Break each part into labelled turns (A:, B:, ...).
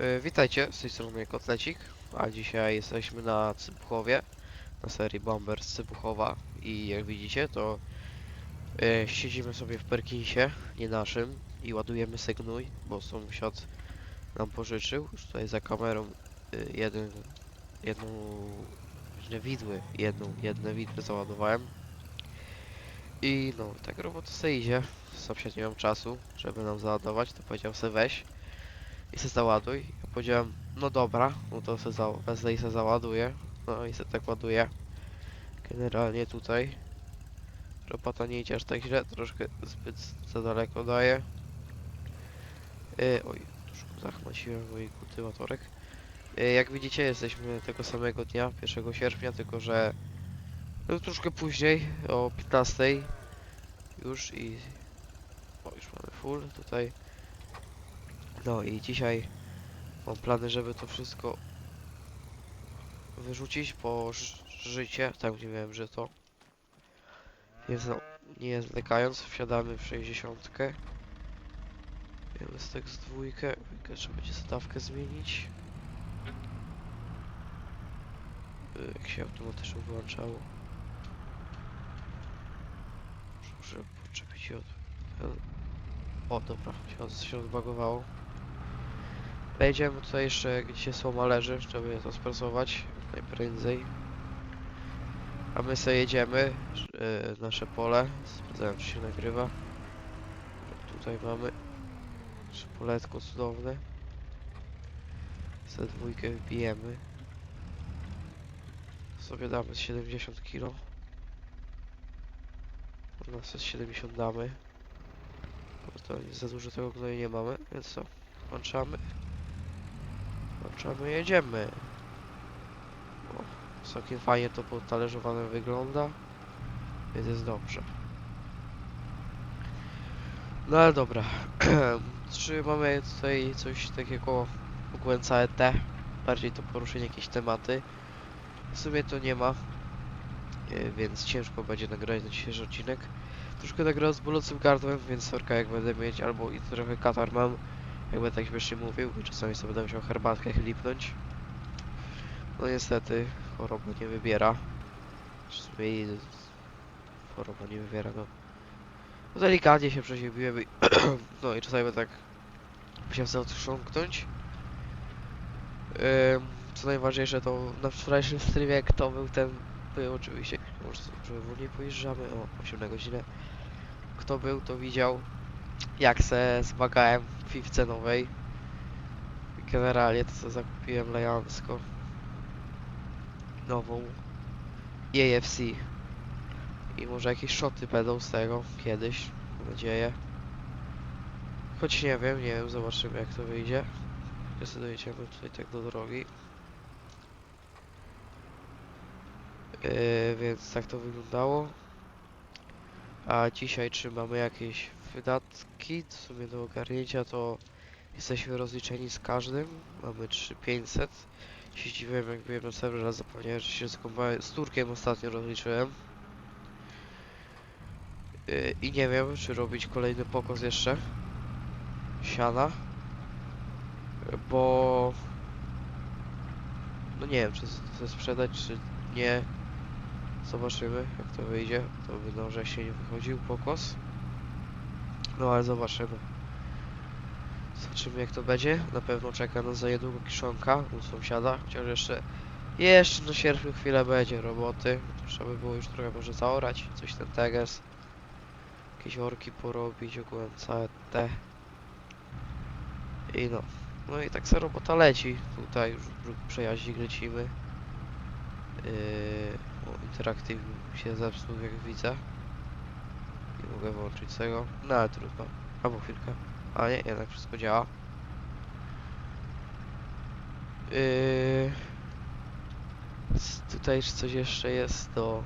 A: E, Witajcie, z tej strony Kotlecik, a dzisiaj jesteśmy na Cybuchowie, na serii Bomber z Cybuchowa i jak widzicie to e, siedzimy sobie w Perkinsie, nie naszym i ładujemy sygnój, bo sąsiad nam pożyczył, już tutaj za kamerą e, jeden, jedną, źle widły, jedną, jedne widły załadowałem. I no tak robota sobie idzie, sąsiad nie mam czasu, żeby nam załadować, to powiedział se weź i se załaduj. Ja powiedziałem, no dobra, no to se za, wezmę i se załaduję. No i se tak ładuję. Generalnie tutaj robota nie idzie aż tak źle, troszkę zbyt za daleko daje. Yy, oj, troszkę zachmaciłem mój kultywatorek. Yy, jak widzicie jesteśmy tego samego dnia, 1 sierpnia, tylko że no, troszkę później, o 15 już i o, już mamy full tutaj. No i dzisiaj mam plany, żeby to wszystko wyrzucić po życie, tam gdzie miałem żyto. Więc no, nie zwlekając, wsiadamy w 60. Wiemy z tak z dwójkę, trzeba będzie stawkę zmienić. Y, Jak się automatycznie włączało. Muszę podczepić od... O, dobra, się, się odbagowało. Wejdziemy tutaj jeszcze, gdzie słoma leży, żeby to sprasować najprędzej. A my sobie jedziemy, yy, nasze pole, sprawdzałem czy się nagrywa. Tutaj mamy nasze poletko cudowne. Za dwójkę wbijemy. Sobie damy z 70 kg. U nas jest 70 damy. Bo to za dużo tego gnoju nie mamy, więc co? Włączamy. Włączamy, jedziemy. O, całkiem fajnie to potalerzowane wygląda. Więc jest dobrze. No ale dobra. Czy mamy tutaj coś takiego ogółem całe te? Bardziej to poruszenie jakieś tematy. W sumie to nie ma. e, Więc ciężko będzie nagrać na dzisiejszy odcinek. Troszkę nagrałem z bolącym gardłem, więc sorka jak będę mieć, albo i trochę katar mam, jak będę tak śmiesznie mówił, i czasami sobie będę musiał herbatkę chlipnąć. No niestety, choroba nie wybiera. Choroba nie wybiera, no. no delikatnie się przeziębiłem i no i czasami tak musiał sobie otrząknąć. Ym, co najważniejsze to na wczorajszym streamie, kto był ten, był oczywiście, może żeby wolniej pojeżdżamy, o 8 na godzinę. Kto był, to widział jak se zmagałem piwce nowej. Generalnie to co zakupiłem lejansko. Nową EAFC. I może jakieś shoty będą z tego kiedyś, mam nadzieję. Choć nie wiem, nie wiem, zobaczymy jak to wyjdzie. Dojedziemy tutaj tak do drogi. Yy, więc tak to wyglądało. A dzisiaj czy mamy jakieś wydatki w sumie do ogarnięcia, to jesteśmy rozliczeni z każdym. Mamy 3500. Się zdziwiłem jak byłem na serwer, raz zapomniałem, że się z, komba- z Turkiem ostatnio rozliczyłem. Yy, I nie wiem, czy robić kolejny pokos jeszcze. Siana. Bo... No nie wiem, czy chcę sprzedać, czy nie. Zobaczymy, jak to wyjdzie. To by na wrześnień wychodził pokos. No ale zobaczymy. Zobaczymy jak to będzie. Na pewno czeka nas za niedługo kiszonka u sąsiada, chociaż jeszcze jeszcze na sierpniu chwilę będzie roboty. Trzeba by było już trochę może zaorać, coś ten teges. Jakieś orki porobić, ogółem całe te. I no. No i tak se robota leci. Tutaj już przejaździk lecimy. Yy, o, interaktyw mi się zepsuł jak widzę. Mogę włączyć tego. No ale trudno. Albo chwilkę. A nie, jednak wszystko działa. Yy... Tutaj coś jeszcze jest do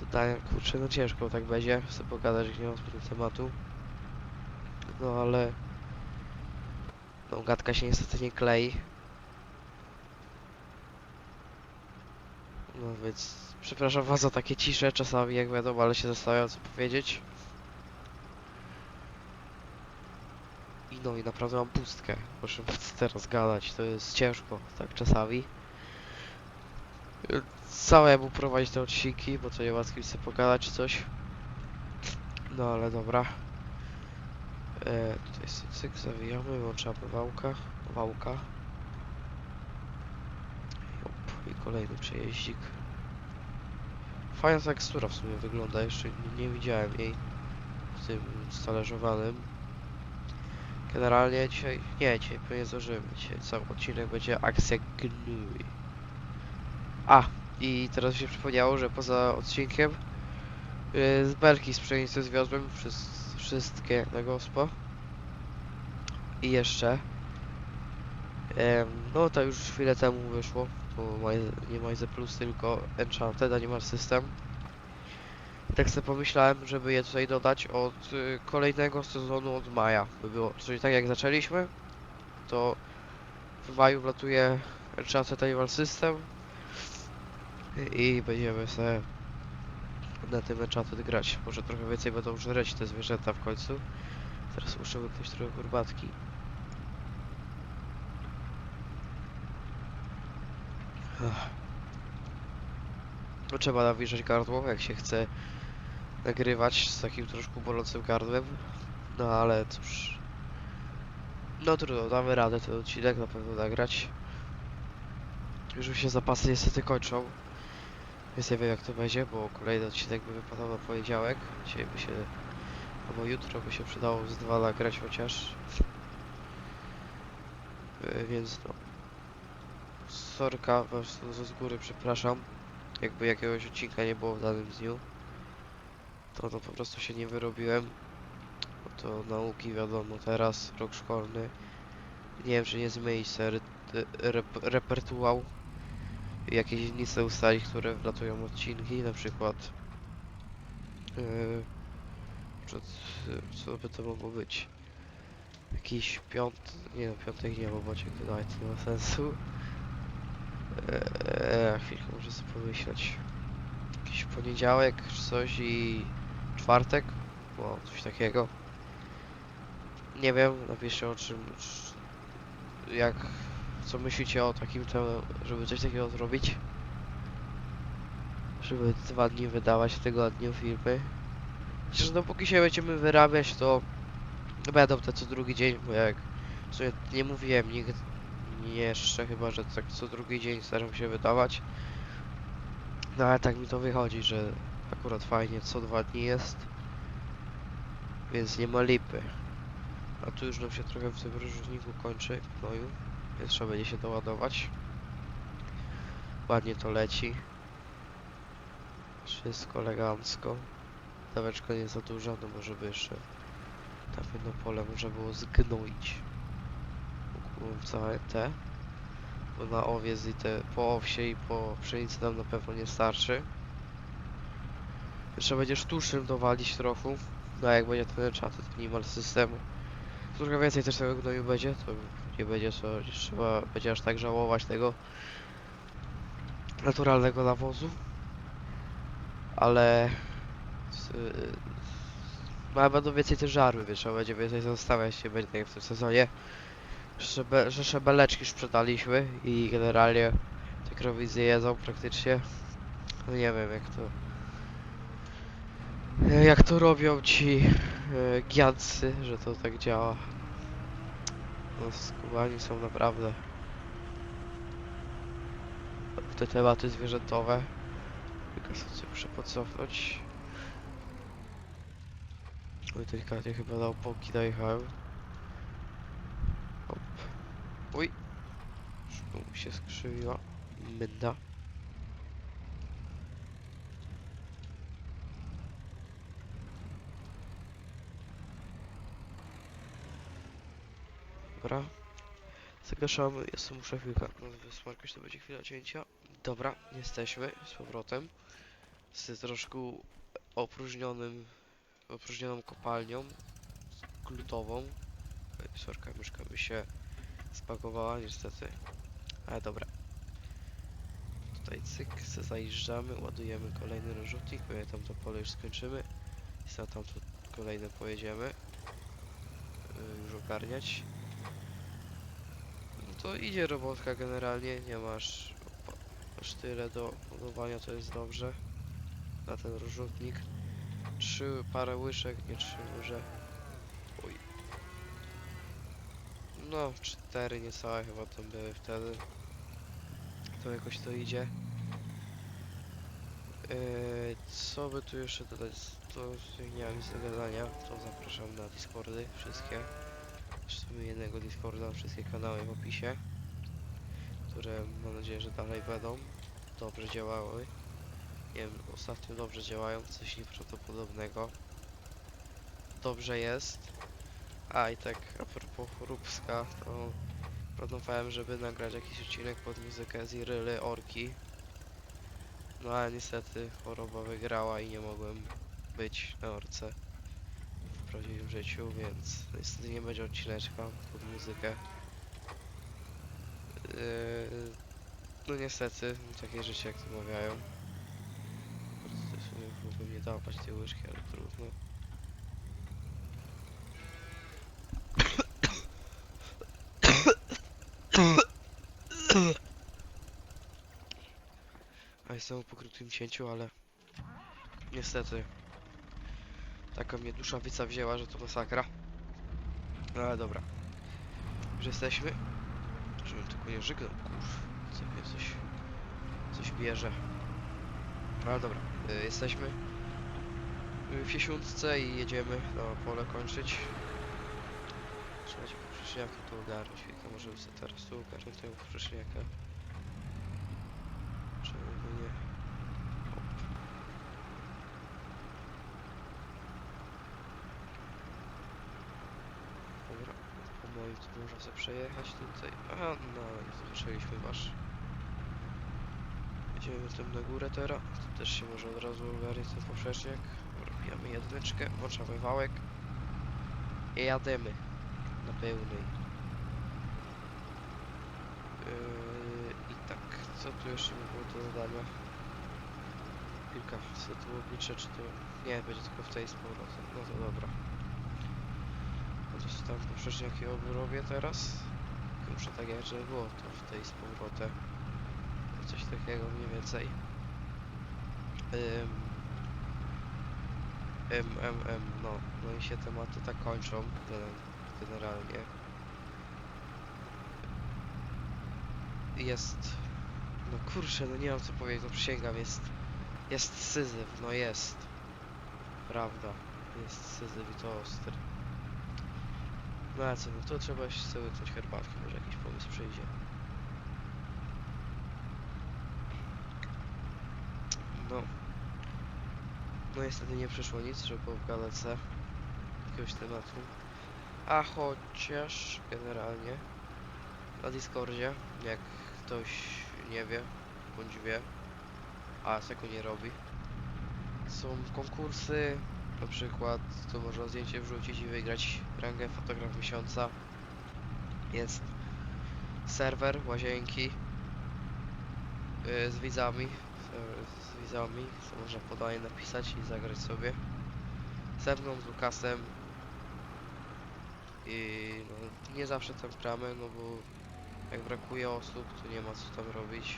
A: dodania. Kurczę, no ciężko tak będzie. Chcę pogadać, nie mam zbyt tematu. No ale... No gadka się niestety nie klei. No więc przepraszam was za takie cisze czasami, jak wiadomo, ale się zastanawiam co powiedzieć. I No i naprawdę mam pustkę. Muszę teraz gadać, to jest ciężko, tak czasami. Całemu prowadzić te odcinki, bo to nie ma z kim sobie pogadać czy coś. No ale dobra. E, tutaj cyk, cyk, zawijamy, włączamy wałka, wałka. Jop, i kolejny przejeździk. Fajna tekstura w sumie wygląda, jeszcze nie, nie widziałem jej w tym stalerzowanym. Generalnie dzisiaj, nie, dzisiaj pewnie zdążymy, dzisiaj cały odcinek będzie akcja gnój. A, i teraz się przypomniało, że poza odcinkiem yy, z belki z pszenicy zwiozłem przez wszystkie na gospo. I jeszcze, em, no to już chwilę temu wyszło, Maj- nie Majze Plus, tylko Enchanted Animal System. Tak sobie pomyślałem, żeby je tutaj dodać od y, kolejnego sezonu od maja. By było, czyli tak jak zaczęliśmy, to w maju wlatuje Enchanted Animal System i będziemy sobie na tym Enchanted grać. Może trochę więcej będą żreć te zwierzęta w końcu. Teraz muszę wypluć trochę kurbatki. No trzeba nawilżać gardło, jak się chce nagrywać z takim troszkę bolącym gardłem. No ale cóż. No trudno, damy radę ten odcinek na pewno nagrać. Już mi się zapasy niestety kończą. Więc nie wiem jak to będzie, bo kolejny odcinek by wypadał na poniedziałek. Dzisiaj by się, albo jutro by się przydało z dwa nagrać chociaż. Yy, Więc no. Sorka, was z z góry przepraszam. Jakby jakiegoś odcinka nie było w danym dniu. To po prostu się nie wyrobiłem. Bo to nauki wiadomo teraz, rok szkolny. Nie wiem czy nie zmienić sobie ry- rep repertuał. Jakieś dni sobie ustalić, które wlatują odcinki, na przykład yy, co by to mogło być? Jakiś piąt... nie no piątek nie, bo wydaje, to nie ma sensu. Eee, chwilkę muszę sobie pomyśleć. Jakiś poniedziałek czy coś i czwartek? O, coś takiego. Nie wiem, napiszcie o czym, c- jak, co myślicie o takim żeby coś takiego zrobić. Żeby dwa dni wydawać w tygodniu filmy. Chociaż dopóki się będziemy wyrabiać, to będą te co drugi dzień, bo jak w nie mówiłem nigdy jeszcze, chyba że tak co drugi dzień staram się wydawać. No ale tak mi to wychodzi, że akurat fajnie co dwa dni jest. Więc nie ma lipy. A tu już nam się trochę w tym różniku kończy gnoju, więc trzeba będzie się doładować. Ładnie to leci. Wszystko elegancko. Daweczka nie za duża, no może by jeszcze tam jedno pole było zgnoić. Mógłbym całe te. Bo na owiec i te po owsie i po pszenicy nam na pewno nie starczy. Jeszcze będzie sztucznym dowalić trochę. No jak będzie ten enchanted minimal systemu. Trochę więcej też tego gnoju będzie, to nie będzie co trzeba będzie aż tak żałować tego naturalnego nawozu. Ale z, no, będą więcej też żarły, trzeba będzie więcej zostawiać się będzie tak w tym sezonie. Szebe, że szebeleczki sprzedaliśmy i generalnie te krowy zjedzą praktycznie. No nie wiem jak to jak to robią ci e, giancy, że to tak działa. No skubani są naprawdę w te tematy zwierzętowe. Tylko sobie muszę pocofnąć. Oj, delikatnie chyba na opoki dojechałem. Hop. Uj. Mi się skrzywiła. Mynda. Dobra. Zagaszamy, jestem muszę chwilkę. Wysmarkać to będzie chwila cięcia. Dobra, jesteśmy z powrotem. Z troszkę opróżnionym, opróżnioną kopalnią glutową. Oj, Sorka, myszka by się spakowała niestety. Ale dobra. Tutaj cyk, zajeżdżamy, ładujemy kolejny rozrzutnik, pewnie tam to pole już skończymy. I za tam kolejne pojedziemy. y, już ogarniać. No to idzie robotka generalnie, nie masz aż tyle do budowania, to jest dobrze. Na ten rozrzutnik. Trzy parę łyżek, nie trzy łyże. Oj. No, cztery niecałe chyba tam były wtedy. To jakoś to idzie. Eee, co by tu jeszcze dodać? To nie mam nic do gadania. To zapraszam na Discordy wszystkie. Zresztą jednego Discorda, wszystkie kanały w opisie. Które mam nadzieję, że dalej będą. Dobrze działały. Nie wiem, ostatnio dobrze działają, coś nieprawdopodobnego. Dobrze jest. A i tak a propos choróbska, to planowałem, żeby nagrać jakiś odcinek pod muzykę z Iryly Orki. No ale niestety choroba wygrała i nie mogłem być na orce w prawdziwym życiu, więc niestety nie będzie odcineczka pod muzykę. Yy, no niestety, takie życie jak to mawiają. Po prostu sobie mógłbym nie dawać tej łyżki, ale trudno. A jestem po krótkim cięciu, ale niestety taka mnie dusza wyca wzięła, że to masakra. No ale dobra. Już jesteśmy. Żebym tylko nie żygnął, kurw. Co mnie coś, coś bierze. No ale dobra, y, jesteśmy w Siesiątce i jedziemy na pole kończyć. Trzymajcie poprzeczniaka tu ogarnąć, chwilkę możemy sobie teraz tu ogarnąć tego poprzeczniaka. Czemu by nie? Hop. Dobra, pomału tu można sobie przejechać tutaj. Aha, no nie zobaczyliśmy wasz. Jedziemy tym na górę teraz. Tu też się może od razu ogarnić ten poprzeczniak. Robimy jedyneczkę, włączamy wałek. I jademy na pełnej. Yy, I tak, co tu jeszcze by było do dodania? Kilka, co tu obliczę, czy to... Nie, będzie tylko w tej z powrotem. No to dobra. Sobie tam poprzeczniaki obrobię teraz. Tylko Muszę tak jak żeby było to w tej z powrotem. Coś takiego mniej więcej. Ym, Em, em, em, no, no i się tematy tak kończą gen- generalnie. Jest, no kurczę, no nie mam co powiedzieć, no przysięgam, jest, jest syzyf, no jest. Prawda, jest syzyf i to ostry. No a co, no to trzeba jeszcze sobie coś herbatki, może jakiś pomysł przyjdzie. No. No niestety nie przyszło nic, żeby w galece jakiegoś tematu. A chociaż generalnie na Discordzie, jak ktoś nie wie, bądź wie, a tego nie robi, są konkursy, na przykład to można zdjęcie wrzucić i wygrać rangę fotograf miesiąca. Jest serwer, łazienki yy, z widzami, z widzami, co można podaje napisać i zagrać sobie. Ze mną, z Lukasem i no, nie zawsze tam gramy, no bo jak brakuje osób, to nie ma co tam robić.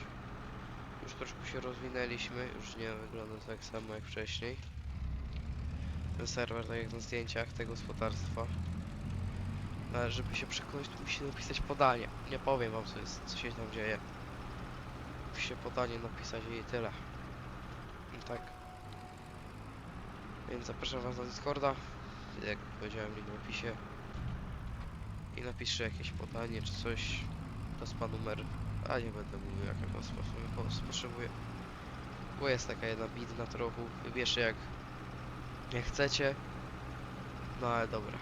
A: Już troszkę się rozwinęliśmy, już nie wygląda tak samo jak wcześniej. Ten serwer, tak jak na zdjęciach tego gospodarstwa. No, ale żeby się przekonać, to musi napisać podanie. Nie powiem wam, co, jest, co się tam dzieje. Musi się podanie napisać i tyle. I tak. Więc zapraszam was na Discorda. Jak powiedziałem, link w opisie. I napiszcie jakieś podanie czy coś. Spa numer. A nie będę mówił jakiego sposobu potrzebuję. Bo jest taka jedna bidna trochę. Wybierzcie jak nie chcecie. No ale dobra.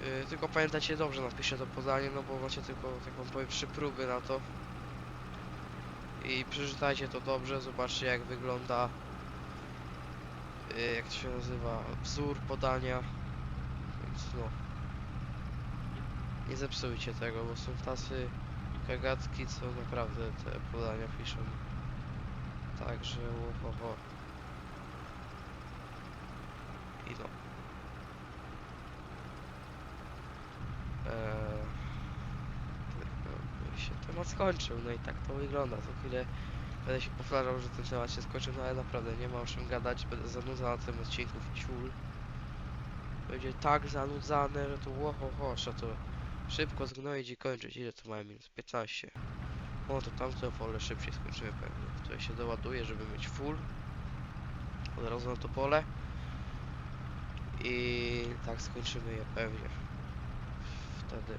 A: Yy, tylko pamiętajcie dobrze, napiszcie to podanie, no bo macie tylko taką powiem trzy próby na to. I przeczytajcie to dobrze, zobaczcie jak wygląda yy, jak to się nazywa, wzór podania. Więc no. Nie zepsujcie tego, bo są tacy gagatki, co naprawdę te podania piszą. Także łohoho. I no. Eee, się temat skończył, no i tak to wygląda. Co chwilę będę się powtarzał, że ten temat się skończył, no ale naprawdę nie ma o czym gadać, będę zanudzał na tym odcinku w ciul. Będzie tak zanudzane, że to łoho ho, trzeba to szybko zgnoić i kończyć. Ile to mamy minut? 15. O, to tamte pole szybciej skończymy pewnie. Tutaj się doładuje, żeby mieć full. Od razu na to pole. I tak skończymy je pewnie. Wtedy.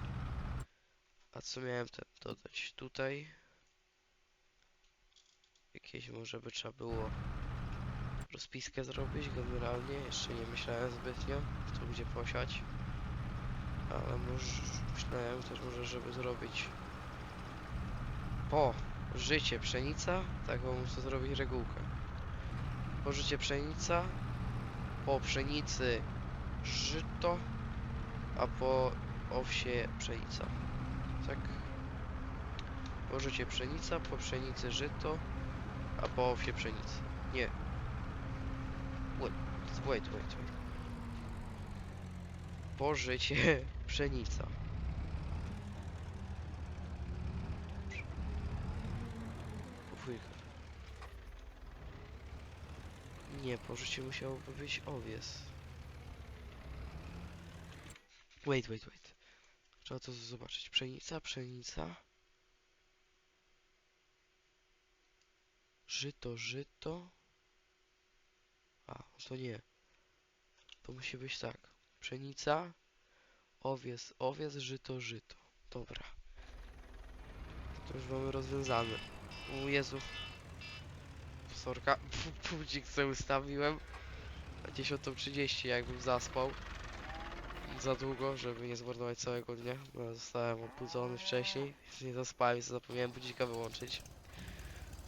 A: A co miałem te dodać tutaj? Jakieś może by trzeba było rozpiskę zrobić generalnie. Jeszcze nie myślałem zbytnio, co gdzie posiać. Ale może myślałem też może, żeby zrobić po życie pszenica, taką muszę zrobić regułkę. Po życie pszenica, po pszenicy żyto, a po owsie pszenica. Tak? Po życie pszenica, po pszenicy żyto, a po owsie pszenicy. Nie. Wait, wait, wait, wait. Po życie pszenica. Dwójka. Nie, po życiu musiałoby być owies. Wait, wait, wait. Trzeba to zobaczyć. Pszenica, pszenica. Żyto, żyto. A, to nie. To musi być tak. Pszenica, owies, owies, żyto, żyto. Dobra. To już mamy rozwiązane. O Jezu. Sorka. Budzik sobie ustawiłem. Na 10.30 jakbym zaspał. Za długo, żeby nie zmarnować całego dnia. No, zostałem obudzony wcześniej. Nie zaspałem zapomniałem budzika wyłączyć.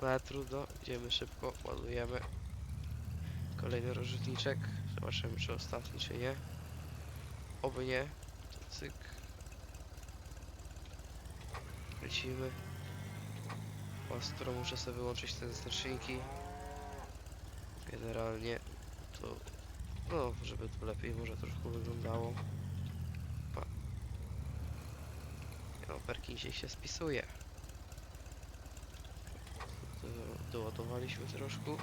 A: No ale trudno. Idziemy szybko. Ładujemy. Kolejny rozrzutniczek. Zobaczymy czy ostatni czy nie. Oby nie. Cyk. Lecimy. Ostro muszę sobie wyłączyć te znaczniki. Generalnie to no, żeby to lepiej może troszkę wyglądało. Pa. No, Perkinsie się spisuje. Do- Doładowaliśmy troszkę.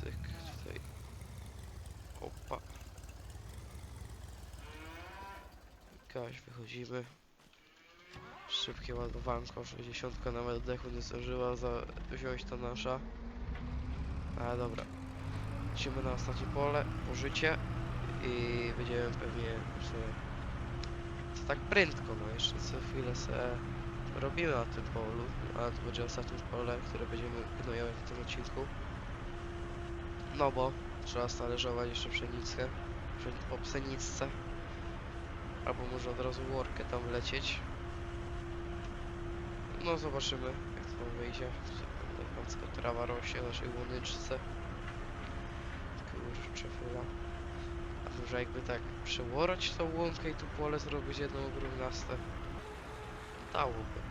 A: Cyk, tutaj. Opa. Gaś, wychodzimy. Szybkie ładowanko, 60 nawet dechu nie zdążyła za wziąć ta nasza. Ale dobra. Lecimy na ostatnie pole, pożycie i będziemy pewnie że tak prędko, no jeszcze co chwilę se robimy na tym polu, ale to będzie ostatnie pole, które będziemy gnojować w tym odcinku. No bo trzeba stalerzować jeszcze pszenicę, pszen- po pszenicce. Albo może od razu workę tam lecieć. No zobaczymy jak to wyjdzie. Elegancka trawa rośnie na naszej łonyczce. Kurczę, fula. A może jakby tak przełorać tą łąkę i tu pole zrobić jedną ogromnastę? Dałoby.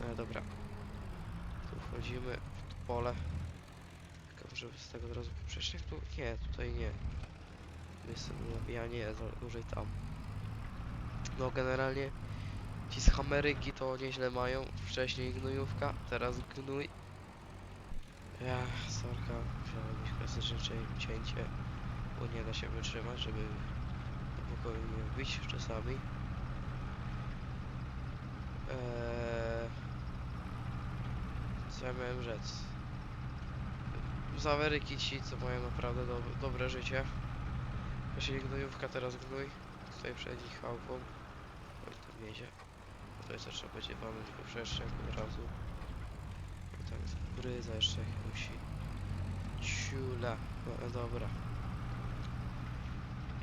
A: No dobra. Tu wchodzimy w pole. Tylko może z tego od razu poprzecznych tu? Nie, tutaj nie. Tu jest nabijanie za- dłużej tam. No generalnie ci z hameryki to nieźle mają. Wcześniej gnojówka, teraz gnój. Ja, sorka, musiałem mieć klasyczne cię- cięcie, bo nie da się wytrzymać, żeby na pokoju nie wbić czasami. Eee, co ja miałem rzec? Z Ameryki ci, co mają naprawdę do, dobre życie. Wcześniej gnojówka, teraz gnój. Tutaj przed nich chałupą. Oj, to co trzeba będzie walnąć poprzeczniak od razu. I tak z gryza jeszcze musi. Ciula. No dobra.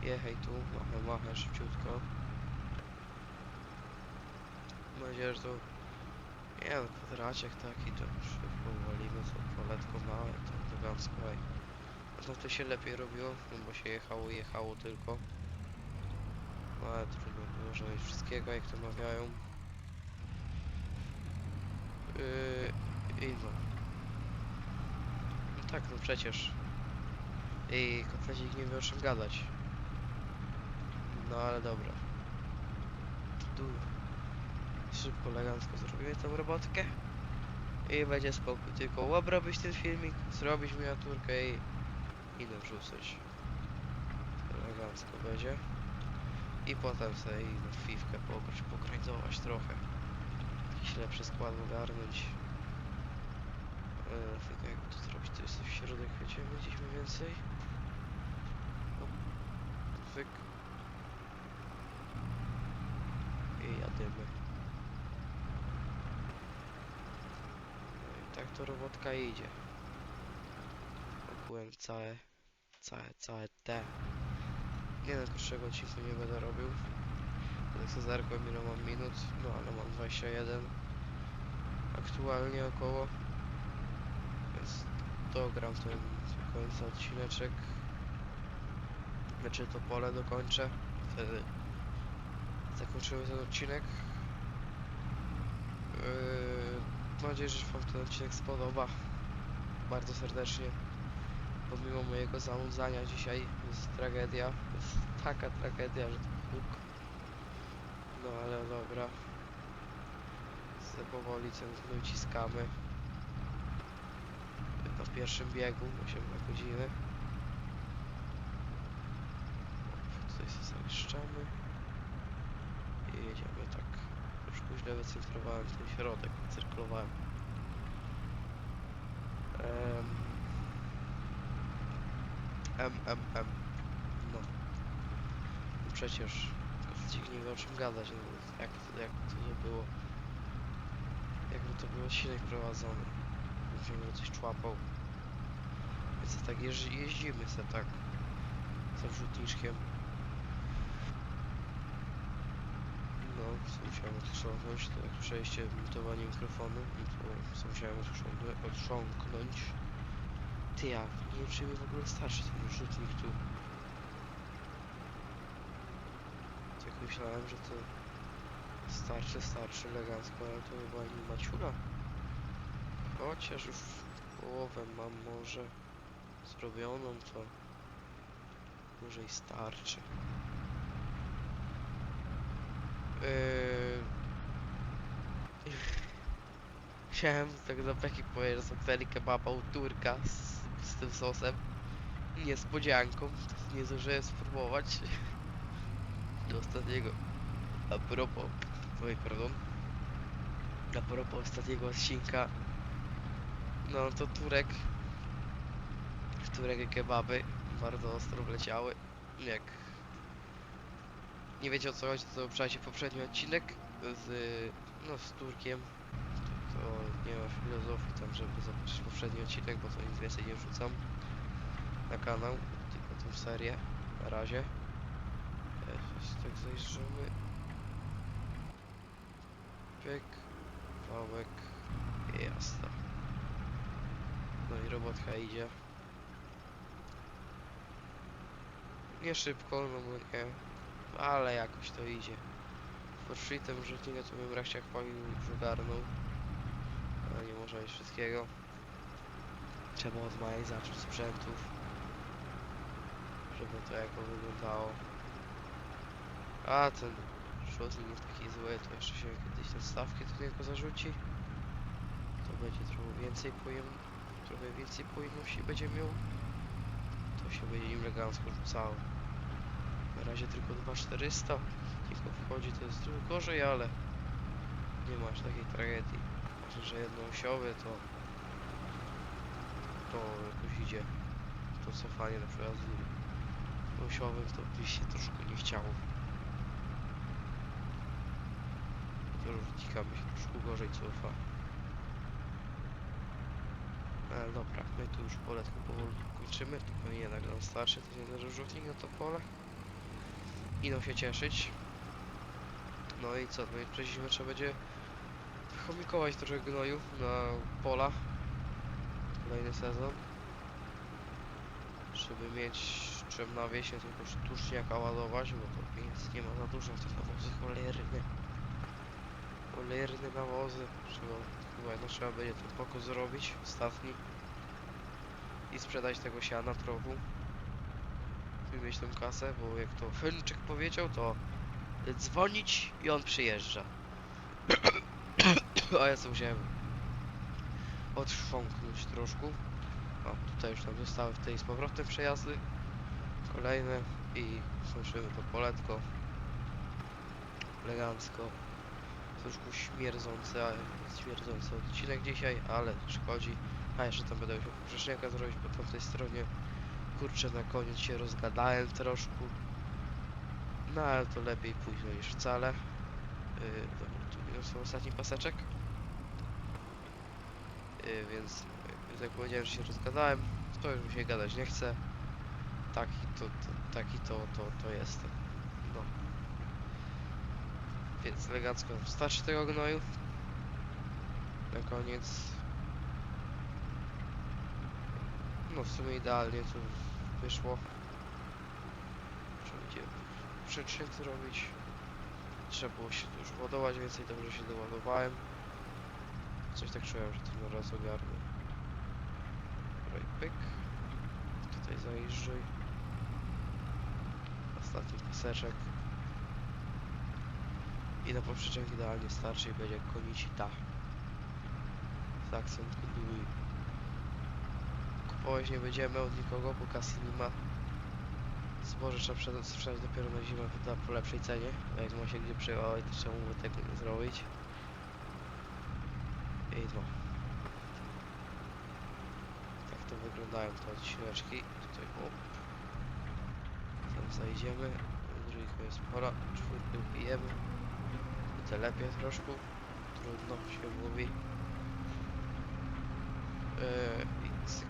A: Jechaj tu, machę, machę szybciutko. Mam nadzieję, że to... Nie no, kwadraciek taki, to szybko uwalimy, to poletko małe, to elegancko. No to się lepiej robiło, no bo się jechało jechało tylko. No ale można mieć wszystkiego, jak to mawiają. Yy, no. Tak, no przecież. I kotlecik nie wie o czym gadać. No ale dobra. Tu szybko, elegancko zrobimy tą robotkę. I będzie spokój. Tylko obrobić ten filmik, zrobić miniaturkę i, i wrzucać. Elegancko będzie. I potem sobie na fifkę pograć, pokrańcować trochę. Jakiś lepszy skład ogarnąć. E, tylko jak to zrobić, to jest w środek, będziemy gdzieś mniej więcej. Hop. Fyk. I jadymy. No i tak to robotka idzie. Ogółem całe, całe, całe te. Nie no, krótszego odcinku nie będę robił. Tak sobie zerkłem ile mam minut, no ale mam 21 aktualnie około. Więc dogram ten końca odcineczek. Znaczy to pole dokończę. Wtedy zakończymy ten odcinek. Yy, mam nadzieję, że Wam ten odcinek spodoba. Bardzo serdecznie. Pomimo mojego zanudzania dzisiaj jest tragedia. Jest taka tragedia, że to Bóg. No ale dobra. Se powoli ten gnój ciskamy. Na pierwszym biegu 8 na godzinę. Tutaj sobie zamieszczamy. I jedziemy tak. Troszkę źle wycentrowałem ten środek, cyrklowałem. M, M, M. No. Przecież nie wie o czym gadać, no, jak, to- jak to było. Jakby to był odcinek prowadzony. Ciągle coś człapał. Więc tak jeździ, jeździmy se tak. Za wrzutniczkiem. No, musiałem to jak przejście mutowanie mikrofonu, no to musiałem odchrząknąć. Ty ja, w ogóle starczy ten rzutnik tu. Tak myślałem, że to starczy, starczy elegancko, ale to chyba nie ma ciula. Chociaż już połowę mam może zrobioną, to może i starczy. Yy... Chciałem tak do Beki powiedzieć, że zamknęli kebaba u z, tym sosem. Niespodzianką, nie zdążyłem spróbować. Do ostatniego. A propos, oj pardon. A propos ostatniego odcinka. No to Turek. Turek i kebaby bardzo ostro wleciały. Jak nie wiecie o co chodzi, to obczajcie poprzedni odcinek z, no, z Turkiem. To, nie ma filozofii tam, żeby zobaczyć poprzedni odcinek, bo to nic więcej nie wrzucam na kanał, tylko tą serię na razie. Jeśli tak zajrzymy. Pyk, wałek, jasne. No i robotka idzie. Nie szybko, no bo nie, ale jakoś to idzie. Forshitem rzutnika to bym raczej jak palił już ogarnął. Ale nie można mieć wszystkiego. Trzeba od małej zacząć sprzętów. Żeby to jako wyglądało. A ten rzutnik jest taki zły, to jeszcze się kiedyś te stawki do niego zarzuci. To będzie trochę więcej pojem... trochę więcej pojemności będzie miał. To się będzie nim elegancko rzucało. Na razie tylko 2400. Tylko wchodzi, to jest gorzej, ale nie ma aż takiej tragedii. Myślę, że jednoosiowy to to jakoś idzie. To cofanie na przykład z osiowym to by się troszkę nie chciało. To rzucika by się troszkę gorzej cofa. Ale dobra, my tu już poletku powoli kończymy. To pewnie jednak nam starczy ten jeden rzutnik na to pole. Idą się cieszyć. No i co, no i zimę trzeba będzie chomikować trochę gnoju na pola. Kolejny sezon. Żeby mieć czym na wiesie tylko sztuczniaka ładować, bo to pieniędzy nie ma za dużo, te nawozy cholerne. Cholerne nawozy. Trzeba, chyba no, trzeba będzie ten pokój zrobić, ostatni. I sprzedać tego siana trochę. żeby mieć tą kasę, bo jak to Fenczek powiedział, to dzwonić i on przyjeżdża. A ja sobie musiałem odszwąknąć troszkę. O, tutaj już nam zostały w tej z powrotem przejazdy. Kolejne i kończymy to poletko. Elegancko. Troszkę śmierdzący, śmierdzący odcinek dzisiaj, ale szkodzi. A jeszcze tam będę musiał poprzeczniaka zrobić po tamtej stronie. Kurczę, na koniec się rozgadałem troszkę. No ale to lepiej późno niż wcale. Yy, dobra, tu jest ostatni paseczek. Yy, więc yy, jak powiedziałem, że się rozgadałem, to już mi się gadać nie chce. Taki to, to, taki to, to, to jestem. No. Więc elegancko starczy tego gnoju. Na koniec. No w sumie idealnie to wyszło. Trzeba przyczyn zrobić. Trzeba było się już ładować więcej, dobrze się doładowałem. Coś tak czułem, że to na raz ogarnę. Dobra i pyk. Tutaj zajeżdżaj. Ostatni paseczek. I na poprzeczek idealnie starczy i będzie konicita. Z akcent gdui. Kupować nie będziemy od nikogo, bo kasy nie ma. Zboże trzeba sprzedać, dopiero na zimę wyda po lepszej cenie. Jak ma się gdzie przeładować, to czemu by tego nie zrobić? I no. Tak to wyglądają te odcineczki. Tutaj o. Tam zajdziemy. Trójka jest pora. Czwórkę. I te lepiej troszkę. Trudno się mówi. Eee, I cyk.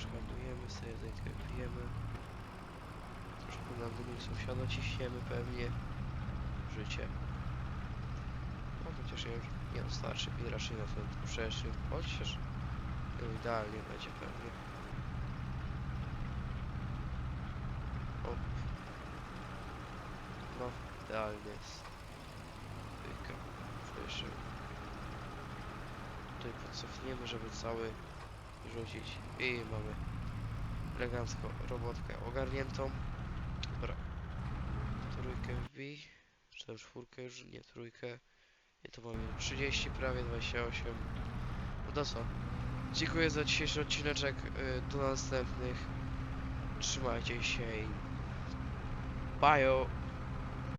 A: Tutaj sobie, zajkę pijemy. Troszkę na dół sąsiada ciśniemy pewnie. Życie. No chociaż ja już nie no, starszy pi raczej na ten dłuższy. Chociaż no idealnie będzie pewnie. Op. No, idealnie jest. Pyka. Jeszcze tutaj podcofniemy, żeby cały rzucić. I mamy elegancko robotkę ogarniętą. Dobra. Trójkę wbij. Czy tam czwórkę już? Nie, trójkę. I mamy 30, prawie 28. No to co? Dziękuję za dzisiejszy odcineczek. y, Do następnych. Trzymajcie się i... Bye!